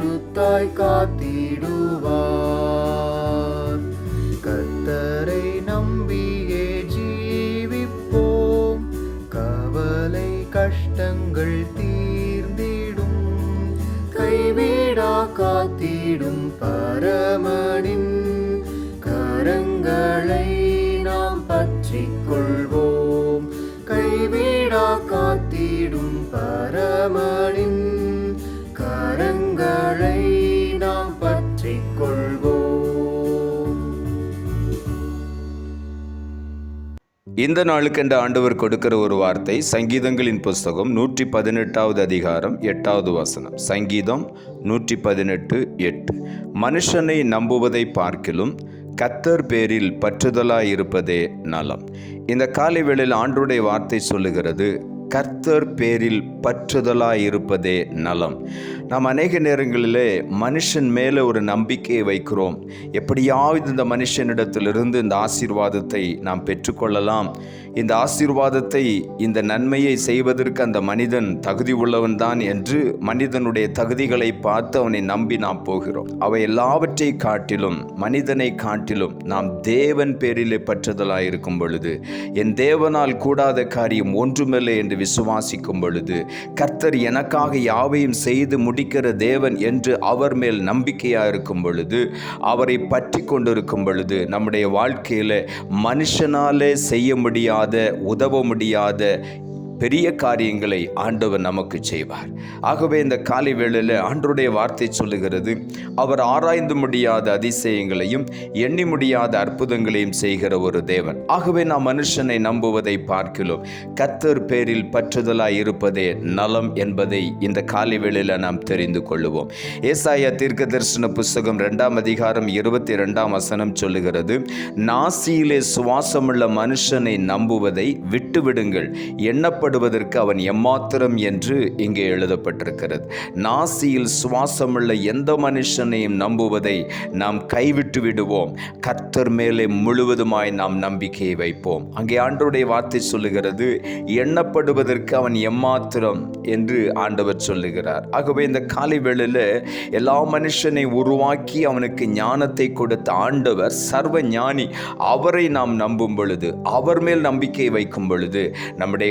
கருத்தாய் காத்திடுவார். கத்தரை நம்பியே ஜீவிப்போம். கவலை கஷ்டங்கள் தீர்ந்திடும். கைவிடா காத்திடும் பரமனின் கரங்களை இந்த நாளுக்கென்ற ஆண்டவர் கொடுக்கிற ஒரு வார்த்தை சங்கீதங்களின் புஸ்தகம் நூற்றி பதினெட்டாவது அதிகாரம் எட்டாவது வசனம். சங்கீதம் நூற்றி பதினெட்டு எட்டு. மனுஷனை நம்புவதை பார்க்கிலும் கத்தர் பேரில் பற்றுதலாய் இருப்பதே நலம். இந்த காலை வேளையில் ஆண்டருடைய வார்த்தை சொல்லுகிறது கர்த்தர் பேரில் பற்றுதலாய் இருப்பதே நலம். நாம் அநேக நேரங்களிலே மனுஷன் மேலே ஒரு நம்பிக்கையை வைக்கிறோம். எப்படியாவது இந்த மனுஷனிடத்திலிருந்து இந்த ஆசீர்வாதத்தை நாம் பெற்றுக்கொள்ளலாம். இந்த ஆசீர்வாதத்தை இந்த நன்மையை செய்வதற்கு அந்த மனிதன் தகுதி உள்ளவன் தான் என்று மனிதனுடைய தகுதிகளை பார்த்து அவனை நம்பி நாம் போகிறோம். அவை எல்லாவற்றை காட்டிலும் மனிதனை காட்டிலும் நாம் தேவன் பேரிலே பற்றுதலாயிருக்கும் பொழுது என் தேவனால் கூடாத காரியம் ஒன்றுமில்லை என்று விசுவாசிக்கும் பொழுது கர்த்தர் எனக்காக யாவையும் செய்து முடிக்கிற தேவன் என்று அவர் மேல் நம்பிக்கையாக இருக்கும் பொழுது அவரை பற்றி கொண்டிருக்கும் பொழுது நம்முடைய வாழ்க்கையில் மனுஷனாலே செய்ய முடியாத உதவ முடியாத பெரிய காரியங்களை ஆண்டவர் நமக்கு செய்வார். ஆகவே இந்த காலை வேளையில் ஆண்டருடைய வார்த்தை சொல்லுகிறது அவர் ஆராய்ந்து முடியாத அதிசயங்களையும் எண்ணி முடியாத அற்புதங்களையும் செய்கிற ஒரு தேவன். ஆகவே நாம் மனுஷனை நம்புவதை பார்க்கிறோம். கத்தர் பேரில் பற்றுதலாய் இருப்பதே நலம் என்பதை இந்த காலை வேளையில் நாம் தெரிந்து கொள்ளுவோம். ஏசாயா தீர்க்க தரிசன புஸ்தகம் ரெண்டாம் அதிகாரம் இருபத்தி ரெண்டாம் வசனம் சொல்லுகிறது நாசியிலே சுவாசமுள்ள மனுஷனை நம்புவதை விட்டுவிடுங்கள். எண்ணப்படும் பயப்படுவதற்கு அவன் எம்மாத்திரம் என்று இங்கே எழுதப்பட்டிருக்கிறது. நாசியில் சுவாசமுள்ள எந்த மனுஷனையும் நம்புவதை நாம் கைவிட்டு விடுவோம். கத்தர் மேலே முழுவதுமாய் நாம் நம்பிக்கையை வைப்போம். அங்கே ஆண்டருடைய வார்த்தை சொல்லுகிறது எண்ணப்படுவதற்கு அவன் எம்மாத்திரம் என்று ஆண்டவர் சொல்லுகிறார். ஆகவே இந்த காலை வேளையில் எல்லா மனுஷனை உருவாக்கி அவனுக்கு ஞானத்தை கொடுத்த ஆண்டவர் சர்வ ஞானி அவரை நாம் நம்பும் பொழுது அவர் மேல் நம்பிக்கை வைக்கும் பொழுது நம்முடைய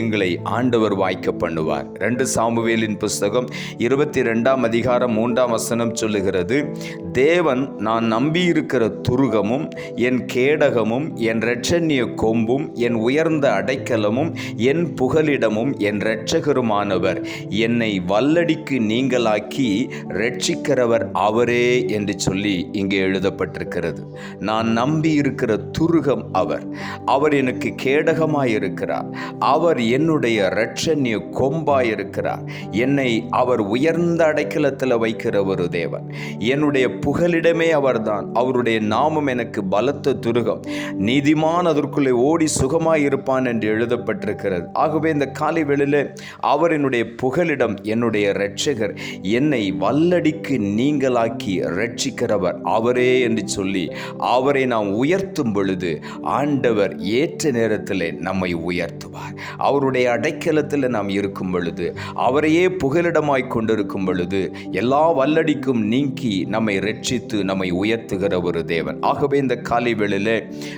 காரியங்களை ஆண்டவர் வாய்க்க பண்ணுவார். ரெண்டு சாமுவேலின் புஸ்தகம் இருபத்தி ரெண்டாம் அதிகாரம் மூன்றாம் வசனம் சொல்லுகிறது தேவன் நான் நம்பியிருக்கிற துருகமும் என் கேடகமும் என் இரட்சண்ய கொம்பும் என் உயர்ந்த அடைக்கலமும் என் புகலிடமும் என் இரட்சகருமானவர். என்னை வல்லடிக்கு நீங்களாக்கி ரட்சிக்கிறவர் அவரே என்று சொல்லி இங்கே எழுதப்பட்டிருக்கிறது. நான் நம்பியிருக்கிற துருகம் அவர். அவர் எனக்கு கேடகமாயிருக்கிறார். அவர் என்னுடைய இரட்சண்ய கொம்பாயிருக்கிறார். என்னை அவர் உயர்ந்த அடைக்கலத்தில் வைக்கிற ஒரு தேவன். என்னுடைய புகலிடமே அவர்தான். அவருடைய நாமம் எனக்கு பலத்த துருகம். நீதிமான் அதற்குள்ளே ஓடி சுகமாய் இருப்பான் என்று எழுதப்பட்டிருக்கிறது. ஆகவே இந்த காலை வெளியில் அவர் என்னுடைய புகலிடம் என்னுடைய இரட்சகர் என்னை வல்லடிக்கு நீங்களாக்கி ரட்சிக்கிறவர் அவரே என்று சொல்லி அவரை நாம் உயர்த்தும் பொழுது ஆண்டவர் ஏற்ற நேரத்தில் நம்மை உயர்த்துவார். அவருடைய அடைக்கலத்தில் நாம் இருக்கும் பொழுது அவரையே புகலிடமாய் கொண்டிருக்கும் பொழுது எல்லா வல்லடிக்கும் நீங்கி நம்மை ரட்சித்து நம்மை உயர்த்துகிற ஒரு தேவன். ஆகவே இந்த காலை வேளையில்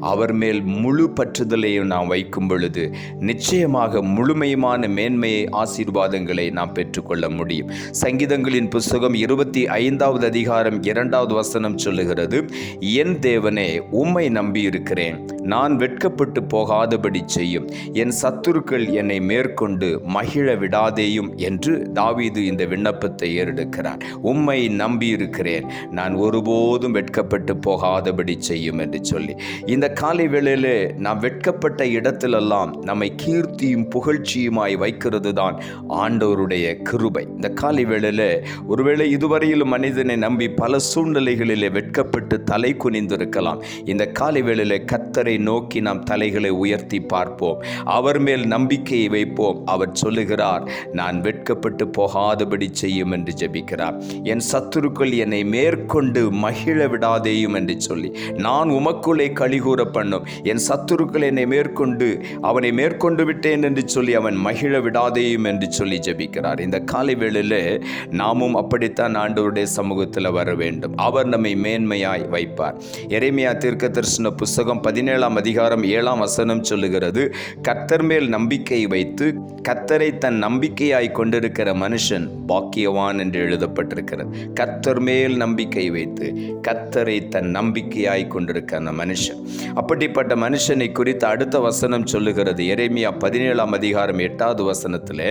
அவர் மேல் முழு பற்றுதலையும் நாம் வைக்கும் பொழுது நிச்சயமாக முழுமையுமான மேன்மையை ஆசீர்வாதங்களை நாம் பெற்றுக்கொள்ள முடியும். சங்கீதங்களின் புஸ்தகம் இருபத்தி ஐந்தாவது அதிகாரம் இரண்டாவது வசனம் சொல்லுகிறது என் தேவனே உம்மை நம்பியிருக்கிறேன். நான் வெட்கப்பட்டு போகாதபடி செய்யும். என் சத்துருக்கள் என்னை மேற்கொண்டு மகிழ விடாதேயும் என்று தாவீது இந்த விண்ணப்பத்தை ஏறெடுக்கிறார். உம்மை நம்பியிருக்கிறேன். நான் ஒருபோதும் வெட்கப்பட்டு போகாதபடி செய்யும் என்று சொல்லி. இந்த காலை வேளையிலே நாம் வெட்கப்பட்ட இடத்திலெல்லாம் நம்மை கீர்த்தியும் புகழ்ச்சியுமாய் வைக்கிறது தான் ஆண்டவருடைய கிருபை. இந்த காலை வேளையில் ஒருவேளை இதுவரையிலும் மனிதனை நம்பி பல சூழ்நிலைகளிலே வெட்கப்பட்டு தலை குனிந்திருக்கலாம். இந்த காலை வேளையில் கத்தரை நோக்கி நாம் தலைகளை உயர்த்தி பார்ப்போம். அவர் மேல் நம்பிக்கையை வைப்போம். அவர் சொல்லுகிறார் நான் வெட்கப்பட்டு போகாதபடி செய்யும் என்று ஜெபிக்கிறார். என் சத்துருக்கள் என்னை மேற்கொண்டு மகிழ விடாதேயும் என்று சொல்லி நான் உமக்குள்ளே கழிகூற பண்ணும். என் சத்துருக்கள் என்னை மேற்கொண்டு அவனை மேற்கொண்டு விட்டேன் என்று சொல்லி அவன் மகிழ விடாதேயும் என்று சொல்லி ஜபிக்கிறார். இந்த காலை வேளையில் நாமும் அப்படித்தான் ஆண்டவருடைய சமூகத்தில் வர வேண்டும். அவர் நம்மை மேன்மையாய் வைப்பார். எரேமியா தீர்க்க தரிசன புஸ்தகம் பதினேழாம் அதிகாரம் ஏழாம் வசனம் சொல்லுகிறது கத்தர் மேல் நம்பிக்கை வைத்து கத்தரை தன் நம்பிக்கையாய் கொண்டிருக்கிற மனுஷன் பாக்கியவான் என்று எழுதப்பட்டிருக்கிறது. கத்தர் மேல் நம்பிக்கை வைத்து கத்தரை தன் நம்பிக்கையாய் கொண்டிருக்கிற அந்த மனுஷன். அப்படிப்பட்ட மனுஷனை குறித்து அடுத்த வசனம் சொல்லுகிறது. எரேமியா பதினேழாம் அதிகாரம் எட்டாவது வசனத்திலே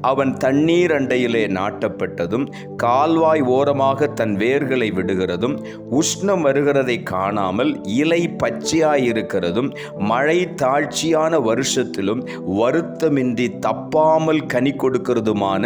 அவன் தண்ணீர் அண்டையிலே நாட்டப்பட்டதும் கால்வாய் ஓரமாக தன் வேர்களை விடுகிறதும் உஷ்ணம் வருகிறதை காணாமல் இலை பச்சையாயிருக்கிறதும் மழை தாழ்ச்சியான வருஷத்திலும் வருத்தமின்றி தப்ப தப்பாமல் கனி கொடுக்கிறதுமான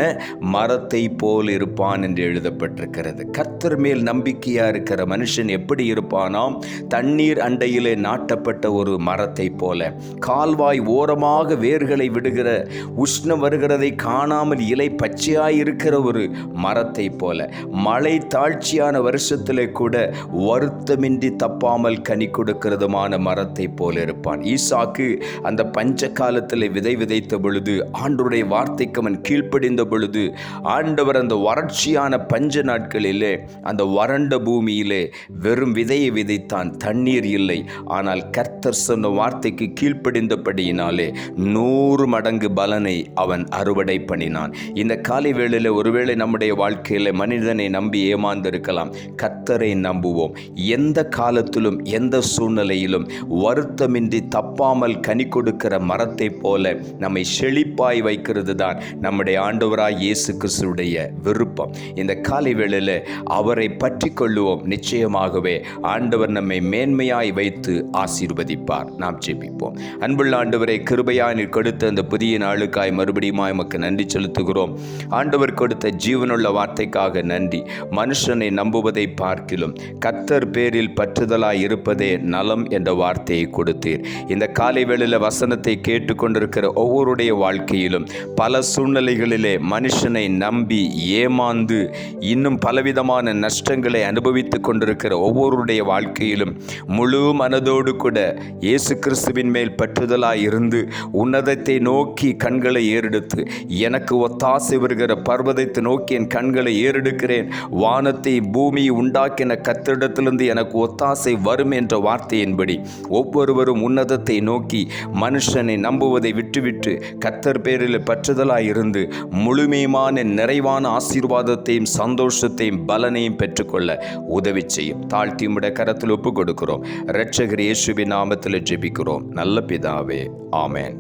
மரத்தை போல் இருப்பான் என்று எழுதப்பட்டிருக்கிறது. கத்தர் மேல் நம்பிக்கையா இருக்கிற மனுஷன் எப்படி இருப்பானாம்? தண்ணீர் அண்டையிலே நாட்டப்பட்ட ஒரு மரத்தை போல. கால்வாய் ஓரமாக வேர்களை விடுகிற உஷ்ணம் வருகிறதை காணாமல் இலை பச்சையாய் இருக்கிற ஒரு மரத்தை போல. மழை தாழ்ச்சியான வருஷத்திலே கூட வருத்தமின்றி தப்பாமல் கனி கொடுக்கிறதுமான மரத்தை போல இருப்பான். ஈசாக்கு அந்த பஞ்ச காலத்தில் விதை விதைத்த பொழுது ஆண்டவருடைய வார்த்தைக்கு அவன் கீழ்ப்படிந்த பொழுது ஆண்டவர் அந்த வறட்சியான பஞ்ச நாட்களிலே அந்த வறண்ட பூமியிலே வெறும் விதையை விதைத்தான் தண்ணீர் இல்லை. ஆனால் கர்த்தர் சொன்ன வார்த்தைக்கு கீழ்ப்படிந்தபடியினாலே நூறு மடங்கு பலனை அவன் அறுவடை பண்ணினான். இந்த காலை வேளையில் ஒருவேளை நம்முடைய வாழ்க்கையில் மனிதனை நம்பி ஏமாந்திருக்கலாம். கர்த்தரை நம்புவோம். எந்த காலத்திலும் எந்த சூழ்நிலையிலும் வருத்தமின்றி தப்பாமல் கனி கொடுக்கிற மரத்தை போல நம்மை செழிப்பாய் வைக்கிறது தான் நம்முடைய ஆண்டவராய் இயேசு கிறிஸ்துடைய விருப்பம். இந்த காலை வேளையில் அவரை பற்றி கொள்ளுவோம். நிச்சயமாகவே ஆண்டவர் நம்மை மேன்மையாய் வைத்து ஆசீர்வதிப்பார். நாம் ஜெபிப்போம். அன்புள்ள ஆண்டவரை கிருபையாய் நீர் கொடுத்த அந்த புதிய நாளுக்காய் மறுபடியும் எமக்கு நன்றி செலுத்துகிறோம். ஆண்டவர் கொடுத்த ஜீவனுள்ள வார்த்தைக்காக நன்றி. மனுஷனை நம்புவதை பார்க்கிலும் கத்தர் பேரில் பற்றுதலாய் இருப்பதே நலம் என்ற வார்த்தையை கொடுத்தீர். இந்த காலை வேளையில் வசனத்தை கேட்டுக்கொண்டிருக்கிற ஒவ்வொருடைய வாழ்க்கை வாழ்க்கையிலும் பல சூழ்நிலைகளிலே மனுஷனை நம்பி ஏமாந்து இன்னும் பலவிதமான நஷ்டங்களை அனுபவித்துக் கொண்டிருக்கிற ஒவ்வொருடைய வாழ்க்கையிலும் முழு மனதோடு கூட இயேசு கிறிஸ்துவின் மேல் பற்றுதலாய் இருந்து உன்னதத்தை நோக்கி கண்களை ஏறெடுத்து எனக்கு ஒத்தாசை வருகிற பர்வதத்தை நோக்கி என் கண்களை ஏறெடுக்கிறேன். வானத்தை பூமி உண்டாக்கின கத்திடத்திலிருந்து எனக்கு ஒத்தாசை வரும் என்ற வார்த்தையின்படி ஒவ்வொருவரும் உன்னதத்தை நோக்கி மனுஷனை நம்புவதை விட்டுவிட்டு கத்தர் பேரில் பற்றுதலாய் இருந்து முழுமையுமான நிறைவான ஆசீர்வாதத்தையும் சந்தோஷத்தையும் பலனையும் பெற்றுக்கொள்ள உதவி செய்யும். தாழ்த்தி கரத்தில் ஒப்பு கொடுக்கிறோம். இரட்சகர் இயேசுவின் நாமத்தில் ஜெபிக்கிறோம். நல்ல பிதாவே ஆமேன்.